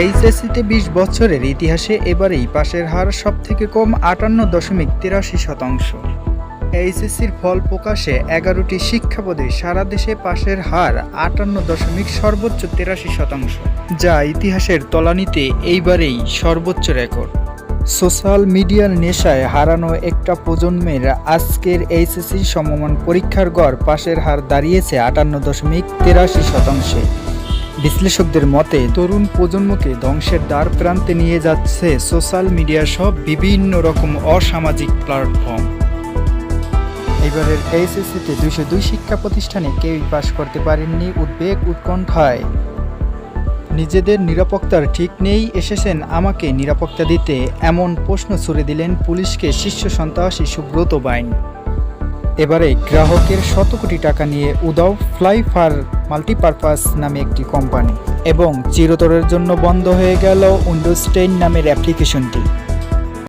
এইচএসসিতে বিশ বছরের ইতিহাসে এবারেই পাশের হার সব থেকে কম আটান্ন দশমিক তিরাশি শতাংশ। এইচএসসির ফল প্রকাশে এগারোটি শিক্ষাবোধে সারা দেশে পাশের হার আটান্ন দশমিক সর্বোচ্চ তিরাশি শতাংশ, যা ইতিহাসের তলানিতে এইবারেই সর্বোচ্চ রেকর্ড। সোশ্যাল মিডিয়ার নেশায় হারানো একটা প্রজন্মের আজকের এইচএসসি সমমান পরীক্ষার গড় পাশের হার দাঁড়িয়েছে আটান্ন দশমিক তিরাশি শতাংশে। বিশ্লেষকদের মতে, তরুণ প্রজন্মকে ধ্বংসের দ্বার প্রান্তে নিয়ে যাচ্ছে সোশ্যাল মিডিয়া সব বিভিন্ন রকম অসামাজিক প্ল্যাটফর্ম। এবারের এইচএসসিতে দুইশো দুই শিক্ষা প্রতিষ্ঠানে কেউই পাশ করতে পারেননি উদ্বেগ উৎকণ্ঠায়। নিজেদের নিরাপত্তার ঠিক নেই এসেছেন আমাকে নিরাপত্তা দিতে এমন প্রশ্ন ছুড়ে দিলেন পুলিশকে শীর্ষ সন্ত্রাসী সুব্রত বাইন। এবারে গ্রাহকের শত কোটি টাকা নিয়ে উদাও ফ্লাই ফার মাল্টিপারপাস নামে একটি কোম্পানি এবং চিরতরের জন্য বন্ধ হয়ে গেল উইন্ডোজ টেন নামের অ্যাপ্লিকেশনটি।